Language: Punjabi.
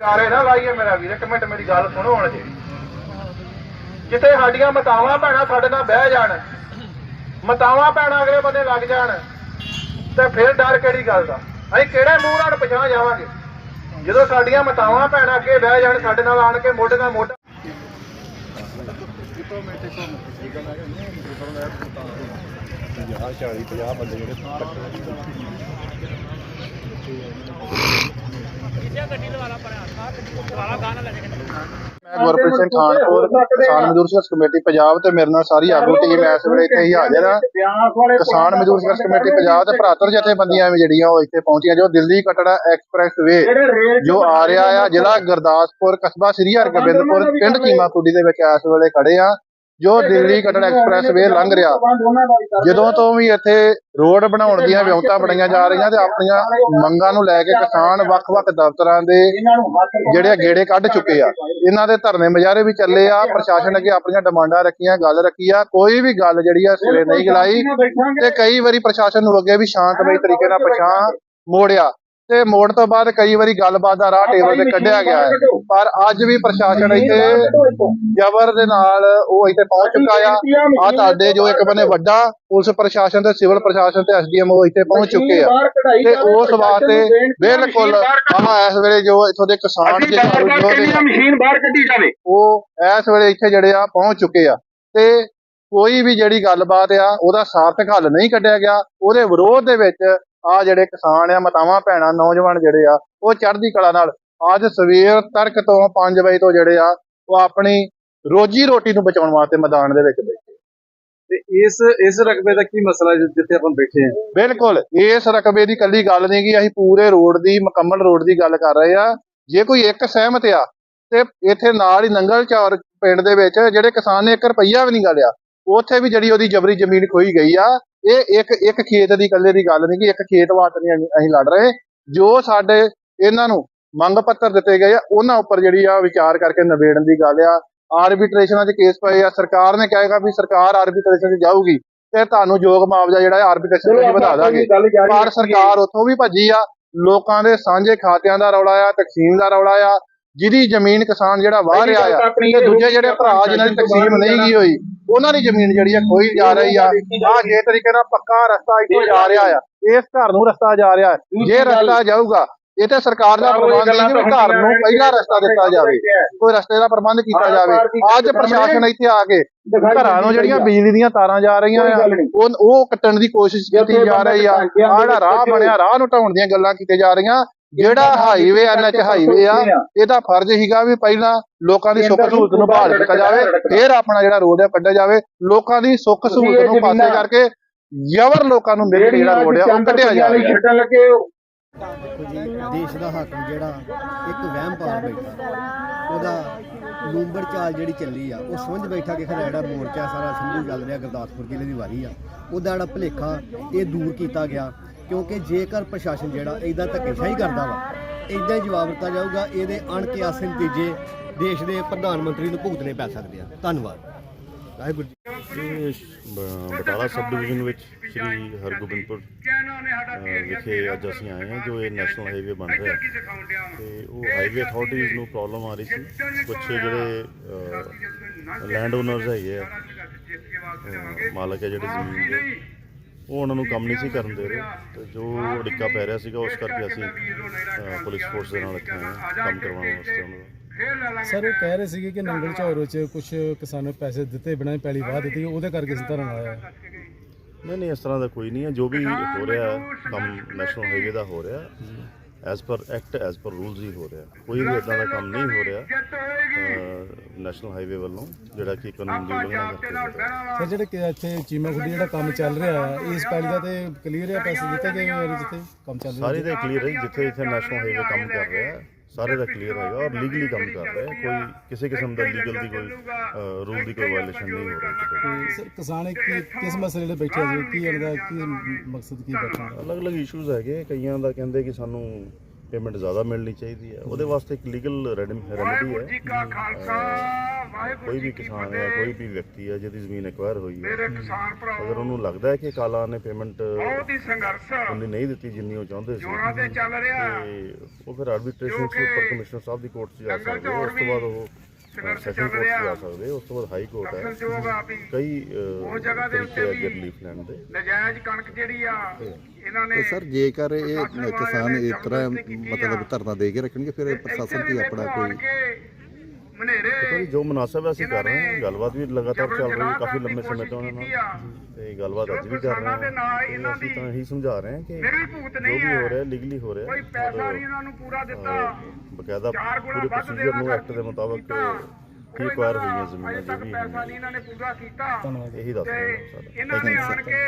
ਕਾਰੇ ਨਾ ਲਾਈਏ ਮੇਰਾ ਵੀਰ, ਇੱਕ ਮਿੰਟ ਮੇਰੀ ਗੱਲ ਸੁਣੋ ਹੁਣ ਜੀ। ਜਿੱਥੇ ਸਾਡੀਆਂ ਮਤਾਵਾਂ ਭੈਣਾਂ ਸਾਡੇ ਨਾਲ ਬਹਿ ਜਾਣ, ਮਤਾਵਾਂ ਭੈਣਾਂ ਅਗਲੇ ਬੰਦੇ ਲੱਗ ਜਾਣ, ਤੇ ਫਿਰ ਡਰ ਕਿਹੜੀ ਗੱਲ ਦਾ? ਅਸੀਂ ਕਿਹੜੇ ਮੂੰਹ ਨਾਲ ਪਛਾਣ ਜਾਵਾਂਗੇ? ਜਦੋਂ ਸਾਡੀਆਂ ਮਤਾਵਾਂ ਭੈਣਾਂ ਅੱਗੇ ਬਹਿ ਜਾਣ, ਸਾਡੇ ਨਾਲ ਆਣ ਕੇ ਮੋਢੇ ਨਾਲ ਮੋਢਾ ਮੈਂ ਗੁਰਪ੍ਰੀਤ ਸਿੰਘ ਖਾਨਪੁਰ, ਕਿਸਾਨ ਮਜ਼ਦੂਰ ਸੰਘਰਸ਼ ਕਮੇਟੀ, ਪੰਜਾਬ ਤੇ ਮੇਰੇ ਨਾਲ ਸਾਰੀ ਆਗੂ ਟੀਮ ਇਸ ਵੇਲੇ ਇੱਥੇ ਹੀ ਹਾਜ਼ਰ ਆ। ਕਿਸਾਨ ਮਜ਼ਦੂਰ ਸੰਘਰਸ਼ ਕਮੇਟੀ, ਪੰਜਾਬ ਤੇ ਭਰਾਤਰ ਜਥੇਬੰਦੀਆਂ ਵੀ ਜਿਹੜੀਆਂ ਉਹ ਇੱਥੇ ਪਹੁੰਚੀਆਂ, ਜੋ ਦਿੱਲੀ ਕਟੜਾ ਐਕਸਪ੍ਰੈਸ ਵੇ ਜੋ ਆ ਰਿਹਾ ਆ, ਜ਼ਿਲ੍ਹਾ ਗੁਰਦਾਸਪੁਰ, ਕਸਬਾ ਸ੍ਰੀ ਹਰਗੋਬਿੰਦਪੁਰ, ਪਿੰਡ ਚੀਮਾਪੁੜੀ ਦੇ ਵਿੱਚ ਇਸ ਵੇਲੇ ਖੜੇ ਆ। ਜੋ ਦਿੱਲੀ ਕਟੜਾ ਐਕਸਪ੍ਰੈਸ ਵੇ ਲੰਘ ਰਿਹਾ। ਜਦੋਂ ਤੋਂ ਵੀ ਇੱਥੇ ਰੋਡ ਬਣਾਉਣ ਦੀਆਂ ਵਿਉਂਤਾਂ ਬਣਾਈਆਂ ਜਾ ਰਹੀਆਂ ਤੇ ਆਪਣੀਆਂ ਮੰਗਾਂ ਨੂੰ ਲੈ ਕੇ ਕਿਸਾਨ ਵੱਖ-ਵੱਖ ਦਫ਼ਤਰਾਂ ਦੇ ਜਿਹੜੇ ਗੇੜੇ ਕੱਢ ਚੁੱਕੇ ਆ। ਇਹਨਾਂ ਦੇ ਧਰਨੇ ਮੁਜ਼ਾਹਰੇ ਵੀ ਚੱਲੇ ਆ ਪ੍ਰਸ਼ਾਸਨ ਅੱਗੇ ਆਪਣੀਆਂ ਡਿਮਾਂਡਾਂ ਰੱਖੀਆਂ ਗੱਲ ਰੱਖੀ ਆ ਕੋਈ ਵੀ ਗੱਲ ਜਿਹੜੀ ਆ ਸਿਰੇ ਨਹੀਂ ਗਲਾਈ ਤੇ ਕਈ ਵਾਰੀ ਪ੍ਰਸ਼ਾਸਨ ਨੂੰ ਅੱਗੇ ਵੀ ਸ਼ਾਂਤਮਈ ਤਰੀਕੇ ਨਾਲ ਪਛਾਣ ਮੋੜਿਆ। ਤੇ ਮੋੜ ਤੋਂ ਬਾਅਦ ਕਈ ਵਾਰੀ ਗੱਲਬਾਤ ਦਾ ਰਾਹ ਟੇਬਲ ਤੇ ਕੱਢਿਆ ਗਿਆ ਹੈ। ਪਰ ਅੱਜ ਵੀ ਪ੍ਰਸ਼ਾਸਨ ਇੱਥੇ ਜ਼ਬਰ ਦੇ ਨਾਲ ਉਹ ਇੱਥੇ ਪਹੁੰਚ ਚੁੱਕਾ ਆ। ਆ ਤੁਹਾਡੇ ਜੋ ਇੱਕ ਬੰਨੇ ਵੱਡਾ ਪੁਲਿਸ ਪ੍ਰਸ਼ਾਸਨ ਤੇ ਸਿਵਲ ਪ੍ਰਸ਼ਾਸਨ ਤੇ ਐਸਡੀਐਮ ਉਹ ਇੱਥੇ ਪਹੁੰਚ ਚੁੱਕੇ ਆ। ਤੇ ਉਸ ਵਾਸਤੇ ਬਿਲਕੁਲ ਆਹ ਇਸ ਵੇਲੇ ਜੋ ਇੱਥੋਂ ਦੇ ਕਿਸਾਨ ਜਿਹੜੇ ਮਸ਼ੀਨ ਬਾਹਰ ਕੱਢੀ ਜਾਵੇ। ਉਹ ਇਸ ਵੇਲੇ ਇੱਥੇ ਜਿਹੜੇ ਆ ਪਹੁੰਚ ਚੁੱਕੇ ਆ। ਤੇ ਕੋਈ ਵੀ ਜਿਹੜੀ ਗੱਲਬਾਤ ਆ ਉਹਦਾ ਸਾਰਥਕ ਹੱਲ ਨਹੀਂ ਕੱਢਿਆ ਗਿਆ। ਉਹਦੇ ਵਿਰੋਧ ਦੇ ਵਿੱਚ ਆ ਜਿਹੜੇ ਕਿਸਾਨ ਆ ਮਤਾਵਾਂ ਭੈਣਾਂ ਨੌਜਵਾਨ ਜਿਹੜੇ ਆ ਉਹ ਚੜ੍ਹਦੀ ਕਲਾ ਨਾਲ ਅੱਜ ਸਵੇਰ ਤੜਕ ਤੋਂ 5 ਵਜੇ ਤੋਂ ਜਿਹੜੇ ਆ ਉਹ ਆਪਣੀ ਰੋਜੀ ਰੋਟੀ ਨੂੰ ਬਚਾਉਣ ਵਾਸਤੇ ਮੈਦਾਨ ਦੇ ਵਿੱਚ ਬੈਠੇ। ਤੇ ਇਸ ਇਸ ਰਕਬੇ ਦਾ ਕੀ ਮਸਲਾ ਜਿੱਥੇ ਆਪਾਂ ਬੈਠੇ ਹਾਂ ਬਿਲਕੁਲ ਇਸ ਰਕਬੇ ਦੀ ਕੱਲੀ ਗੱਲ ਨਹੀਂ ਕਿ ਅਸੀਂ ਪੂਰੇ ਰੋਡ ਦੀ ਮੁਕੰਮਲ ਰੋਡ ਦੀ ਗੱਲ ਕਰ ਰਹੇ ਆ। ਜੇ ਕੋਈ ਇੱਕ ਸਹਿਮਤ ਆ ਤੇ ਇੱਥੇ ਨਾਲ ਹੀ ਨੰਗਲ ਚੌਰ ਪਿੰਡ ਦੇ ਵਿੱਚ ਜਿਹੜੇ ਕਿਸਾਨ ਨੇ 1 ਰੁਪਈਆ ਵੀ ਨਹੀਂ ਗਲਿਆ ਉੱਥੇ ਵੀ ਜਿਹੜੀ ਉਹਦੀ ਜਬਰੀ ਜ਼ਮੀਨ ਖੋਈ ਗਈ ਆ ਇਹ ਇੱਕ ਇੱਕ ਖੇਤ ਦੀ ਇਕੱਲੇ ਦੀ ਗੱਲ ਨਹੀਂ ਕਿ ਇੱਕ ਖੇਤ ਵਾਸਤੇ ਨਹੀਂ ਅਸੀਂ- ਅਸੀਂ ਲੜ ਰਹੇ। ਜੋ ਸਾਡੇ ਇਹਨਾਂ ਨੂੰ ਮੰਗ ਪੱਤਰ ਦਿੱਤੇ ਗਏ ਆ ਉਹਨਾਂ ਉੱਪਰ ਜਿਹੜੀ ਆ ਵਿਚਾਰ ਕਰਕੇ ਨਿਬੇੜਨ ਦੀ ਗੱਲ ਆ। ਆਰਬਿਟ੍ਰੇਸ਼ਨਾਂ 'ਚ ਕੇਸ ਪਏ ਆ। ਸਰਕਾਰ ਨੇ ਕਹੇਗਾ ਵੀ ਸਰਕਾਰ ਆਰਬਿਟ੍ਰੇਸ਼ਨ 'ਚ ਜਾਊਗੀ ਤੇ ਤੁਹਾਨੂੰ ਯੋਗ ਮੁਆਵਜ਼ਾ ਜਿਹੜਾ ਆਰਬਿਟ੍ਰੇਸ਼ਨ 'ਚ ਹੀ ਵਧਾ ਦਾਂਗੇ। ਪਰ ਸਰਕਾਰ ਉੱਥੋਂ ਵੀ ਭੱਜੀ ਆ। ਲੋਕਾਂ ਦੇ ਸਾਂਝੇ ਖਾਤਿਆਂ ਦਾ ਰੌਲਾ ਆ ਤਕਸੀਮ ਦਾ ਰੌਲਾ ਆ। ਜਿਹਦੀ ਜ਼ਮੀਨ ਕਿਸਾਨ ਜਿਹੜਾ ਵਾਹ ਰਿਹਾ ਆ ਤੇ ਦੂਜੇ ਜਿਹੜੇ ਭਰਾ ਜਿਨ੍ਹਾਂ ਦੀ ਤਕਸੀਮ ਨਹੀਂ ਗਈ ਹੋਈ ਉਹਨਾਂ ਦੀ ਜ਼ਮੀਨ ਜਿਹੜੀ ਆ ਖੋਈ ਜਾ ਰਹੀ ਆ। ਆ ਜੇ ਤਰੀਕੇ ਨਾਲ ਪੱਕਾ ਰਸਤਾ ਇੱਥੋਂ ਜਾ ਰਿਹਾ ਆ। ਇਸ ਘਰ ਨੂੰ ਰਸਤਾ ਜਾ ਰਿਹਾ। ਜੇ ਰਸਤਾ ਜਾਊਗਾ ਇਹ ਤੇ ਸਰਕਾਰ ਦਾ ਪ੍ਰਬੰਧ ਹੈ ਕਿ ਘਰ ਨੂੰ ਪਹਿਲਾ ਰਸਤਾ ਦਿੱਤਾ ਜਾਵੇ। ਕੋਈ ਰਸਤੇ ਦਾ ਪ੍ਰਬੰਧ ਕੀਤਾ ਜਾਵੇ। ਅੱਜ ਪ੍ਰਸ਼ਾਸਨ ਇੱਥੇ ਆ ਕੇ ਘਰਾਂ ਨੂੰ ਜਿਹੜੀਆਂ ਬਿਜਲੀ ਦੀਆਂ ਤਾਰਾਂ ਜਾ ਰਹੀਆਂ ਆ ਉਹ ਉਹ ਕੱਟਣ ਦੀ ਕੋਸ਼ਿਸ਼ ਕੀਤੀ ਜਾ ਰਹੀ ਆ। ਜਿਹੜਾ ਰਾਹ ਬਣਿਆ ਰਾਹ ਨੂੰ ਢਾਉਣ ਦੀਆਂ ਗੱਲਾਂ ਕੀਤੀਆਂ ਜਾ ਰਹੀਆਂ। ਜਿਹੜਾ ਹਾਈਵੇ ਐਨਐਚ ਹਾਈਵੇ ਆ ਇਹਦਾ ਫਰਜ਼ ਹੀਗਾ ਵੀ ਪਹਿਲਾਂ ਲੋਕਾਂ ਦੀ ਸੁੱਖ ਸਹੂਲਤ ਨੂੰ ਬਹਾਲ ਕੀਤਾ ਜਾਵੇ ਫਿਰ ਆਪਣਾ ਜਿਹੜਾ ਰੋਡ ਆ ਕੱਢਿਆ ਜਾਵੇ। ਲੋਕਾਂ ਦੀ ਸੁੱਖ ਸਹੂਲਤ ਨੂੰ ਪਾਸੇ ਕਰਕੇ ਜ਼ਬਰ ਲੋਕਾਂ ਨੂੰ ਮਿਲ ਕੇ ਜਿਹੜਾ ਰੋਡ ਆ ਉਹ ਕੱਢਿਆ ਜਾਵੇ। ਛੱਡਣ ਲੱਗੇ ਦੇਸ਼ ਦਾ ਹਾਕਮ ਜਿਹੜਾ ਇੱਕ ਵਹਿਮ ਪਾਲ ਬੈਠਾ। ਉਹਦਾ ਲੂੰਬੜ ਚਾਲ ਜਿਹੜੀ ਚੱਲੀ ਆ ਉਹ ਸਮਝ ਬੈਠਾ ਕਿ ਖਰਾ ਜਿਹੜਾ ਮੋਰਚਾ ਸਾਰਾ ਸੰਭੂ ਚੱਲ ਰਿਹਾ ਗੁਰਦਾਸਪੁਰ ਜ਼ਿਲ੍ਹੇ ਦੀ ਵਾਰੀ ਆ। ਉਹਦਾ ਜਿਹੜਾ ਭੁਲੇਖਾ ਇਹ ਦੂਰ ਕੀਤਾ ਗਿਆ। ਕਿਉਂਕਿ ਜੇਕਰ ਪ੍ਰਸ਼ਾਸਨ ਜਿਹੜਾ ਇਦਾਂ ਧੱਕੇਸ਼ਾਹੀ ਕਰਦਾ ਵਾ ਇਦਾਂ ਹੀ ਜਵਾਬ ਦਿੱਤਾ ਜਾਊਗਾ, ਇਹਦੇ ਅਣਕਿਆਸੇ ਨਤੀਜੇ ਦੇਸ਼ ਦੇ ਪ੍ਰਧਾਨ ਮੰਤਰੀ ਨੂੰ ਭੁਗਤਣੇ ਪੈ ਸਕਦੇ ਆ। ਧੰਨਵਾਦ। ਵਾਹਿਗੁਰੂ ਜੀ ਬਟਾਲਾ ਸਬ ਡਿਵੀਜ਼ਨ ਵਿੱਚ ਸ਼੍ਰੀ ਹਰਗੋਬਿੰਦਪੁਰ ਵਿਖੇ ਅੱਜ ਅਸੀਂ ਆਏ ਹਾਂ, ਜੋ ਇਹ ਨੈਸ਼ਨਲ ਹਾਈਵੇ ਬਣ ਰਿਹਾ ਤੇ ਉਹ ਹਾਈਵੇ ਅਥਾਰਟੀਜ਼ ਨੂੰ ਪ੍ਰੋਬਲਮ ਆ ਰਹੀ ਸੀ। ਕੁਝ ਜਿਹੜੇ ਲੈਂਡ ਓਨਰਸ ਹੈਗੇ ਆ ਮਾਲਕ ਹੈ ਜਿਹੜੇ ਜ਼ਮੀਨ ਦੇ ਉਹ ਉਹਨਾਂ ਨੂੰ ਕੰਮ ਨਹੀਂ ਸੀ ਕਰਨ ਦੇ ਰਹੇ ਤੇ ਜੋ ਅੜਿੱਕਾ ਪੈ ਰਿਹਾ ਸੀਗਾ ਉਸ ਕਰਕੇ ਅਸੀਂ ਪੁਲਿਸ ਫੋਰਸ ਦੇ ਨਾਲ ਇੱਥੇ ਕੰਮ ਕਰਵਾਉਣ ਵਾਸਤੇ ਉਹਨਾਂ ਦਾ ਸਰ ਉਹ ਕਹਿ ਰਹੇ ਸੀਗੇ ਕਿ ਨੰਗਲ ਝੌਰ ਚ ਕੁਝ ਕਿਸਾਨਾਂ ਨੂੰ ਪੈਸੇ ਦਿੱਤੇ ਬਿਨਾਂ ਹੀ ਪੈਲੀ ਵਾਹ ਦਿੱਤੀ ਉਹਦੇ ਕਰਕੇ ਅਸੀਂ ਧਰਨ ਆਇਆ। ਨਹੀਂ ਨਹੀਂ ਇਸ ਤਰ੍ਹਾਂ ਦਾ ਕੋਈ ਨਹੀਂ ਹੈ ਜੋ ਵੀ ਹੋ ਰਿਹਾ ਹੈ, ਕੰਮ ਨੈਸ਼ਨਲ ਹਾਈਵੇ ਦਾ ਹੋ ਰਿਹਾ as per act as per rules ਹੀ ਹੋ ਰਿਹਾ। ਕੋਈ ਵੀ ਇਦਾਂ ਦਾ ਕੰਮ ਨਹੀਂ ਹੋ ਰਿਹਾ ਨੈਸ਼ਨਲ ਹਾਈਵੇ ਵੱਲੋਂ ਜਿਹੜਾ ਕਿ ਕਾਨੂੰਨ ਦੀ ਉਲੰਘਣਾ ਕਰਕੇ ਹੋ ਰਿਹਾ ਸਰ ਜਿਹੜੇ ਕਿ ਇੱਥੇ ਚੀਮਾ ਖੁੱਡੀ ਜਿਹੜਾ ਕੰਮ ਚੱਲ ਰਿਹਾ ਹੈ ਇਸ ਪੈਲੀ ਦਾ ਤੇ ਕਲੀਅਰ ਹੈ ਪੈਸੇ ਦਿੱਤੇ ਗਏ ਹੋਏ ਨੇ ਜਿੱਥੇ? ਕੰਮ ਚੱਲ ਰਿਹਾ ਸਾਰੇ ਦਾ ਕਲੀਅਰ ਹੈ ਜਿੱਥੇ ਇੱਥੇ ਨੈਸ਼ਨਲ ਹਾਈਵੇ ਕੰਮ ਕਰ ਰਿਹਾ ਹੈ। ਸਾਰੇ ਦਾ ਕਲੀਅਰ ਹੈਗਾ ਔਰ ਲੀਗਲੀ ਕੰਮ ਕਰ ਰਿਹਾ ਕੋਈ ਕਿਸੇ ਕਿਸਮ ਦਾ ਲੀਗਲ ਦੀ ਕੋਈ ਰੂਲ ਦੀ ਕੋਈ ਵਾਇਲੇਸ਼ਨ ਨਹੀਂ ਹੋ ਰਹੀ ਸਰ ਕਿਸਾਨ ਕੀ ਕਿਸ ਮਸਲੇ ਲਈ ਬੈਠੇ ਜੀ? ਕੀ ਇਹਨਾਂ ਦਾ ਕੀ ਮਕਸਦ ਕੀ ਬੈਠਣ? ਦਾ ਅਲੱਗ-ਅਲੱਗ ਇਸ਼ੂਜ਼ ਹੈਗੇ। ਕਈਆਂ ਦਾ ਕਹਿੰਦੇ ਕਿ ਸਾਨੂੰ ਪੇਮੈਂਟ ਜ਼ਿਆਦਾ ਮਿਲਣੀ ਚਾਹੀਦੀ ਹੈ। ਉਹਦੇ ਵਾਸਤੇ ਇੱਕ ਲੀਗਲ ਰੈਮੇਡੀ ਹੈ। ਕੋਈ ਵੀ ਕਿਸਾਨ ਹੈ ਕੋਈ ਵੀ ਵਿਅਕਤੀ ਹੈ ਜਿਹਦੀ ਜ਼ਮੀਨ ਐਕਵਾਇਰ ਹੋਈ ਹੈ ਮੇਰੇ ਕਿਸਾਨ ਭਰਾਵੋ ਅਗਰ ਉਹਨੂੰ ਲੱਗਦਾ ਹੈ ਕਿ ਕਾਲਾ ਨੇ ਪੇਮੈਂਟ ਬਹੁਤ ਹੀ ਸੰਘਰਸ਼ ਉਹਨੇ ਨਹੀਂ ਦਿੱਤੀ ਜਿੰਨੀ ਉਹ ਚਾਹੁੰਦੇ ਸੀ ਜੋਰਾਂ ਤੇ ਚੱਲ ਰਿਹਾ। ਤੇ ਉਹ ਫਿਰ ਆਰਬਿਟ੍ਰੇਸ਼ਨ ਉੱਪਰ ਕਮਿਸ਼ਨਰ ਸਾਹਿਬ ਦੀ ਕੋਰਟ 'ਚ ਜਾ ਸਕਦੇ ਉਸ ਤੋਂ ਬਾਅਦ ਉਹ ਸੰਘਰਸ਼ ਸੈਸ਼ਨ ਚੱਲ ਕੋਰਟ 'ਚ ਰਿਹਾ। ਜਾ ਸਕਦੇ ਉਸ ਤੋਂ ਬਾਅਦ ਹਾਈ ਕੋਰਟ ਹੈ। ਕਈ ਉਹ ਜਗ੍ਹਾ ਦੇ ਉੱਤੇ ਵੀ ਰਿਲੀਫ ਲੈਣ ਦੇ। ਨਜਾਇਜ਼ ਕਣਕ ਜਿਹੜੀ ਆ ਇਹਨਾਂ ਨੇ ਸਰ ਜੇਕਰ ਇਹ ਕਿਸਾਨ ਇਸ ਤਰ੍ਹਾਂ ਮਤਲਬ। ਧਰਨਾ ਦੇ ਕੇ ਰੱਖਣਗੇ ਫਿਰ ਪ੍ਰਸ਼ਾਸਨ ਕੀ ਆਪਣਾ ਕੋਈ ਮਨੇਰੇ। ਦੇਖੋ ਜੀ ਮੁਨਾਸਬ ਹੈ ਅਸੀਂ ਕਰ ਰਹੇ ਹਾਂ। ਗੱਲਬਾਤ ਵੀ ਲਗਾਤਾਰ ਚੱਲ ਰਹੀ ਹੈ ਕਾਫੀ ਲੰਮੇ ਸਮੇਂ ਤੋਂ ਉਹਨਾਂ ਨਾਲ ਤੇ ਗੱਲਬਾਤ ਅੱਜ ਵੀ ਕਰ ਰਹੇ ਹਾਂ। ਅਸੀਂ ਤਾਂ ਇਹੀ ਸਮਝਾ ਰਹੇ ਹਾਂ ਕਿ ਜੋ ਵੀ ਹੋ ਰਿਹਾ ਲੀਗਲੀ ਹੋ ਰਿਹਾ। ਕੋਈ ਪੈਸਾ ਨਹੀਂ ਇਹਨਾਂ ਨੂੰ ਪੂਰਾ ਦਿੱਤਾ। ਬਕਾਇਦਾ ਪੂਰੇ ਪ੍ਰੋਸੀਜਰ ਨੂੰ ਐਕਟ ਦੇ ਮੁਤਾਬਕ। ਠੀਕ ਵਾਰ ਹੋਈਆਂ ਜ਼ਮੀਨਾਂ ਜੋ ਵੀ ਪੈਸਾ ਨਹੀਂ ਇਹਨਾਂ ਨੇ ਪੂਰਾ ਕੀਤਾ। ਇਹੀ ਦੱਸ ਰਹੇ ਹਾਂ। ਇਹਨਾਂ ਨੇ ਆਣ ਕੇ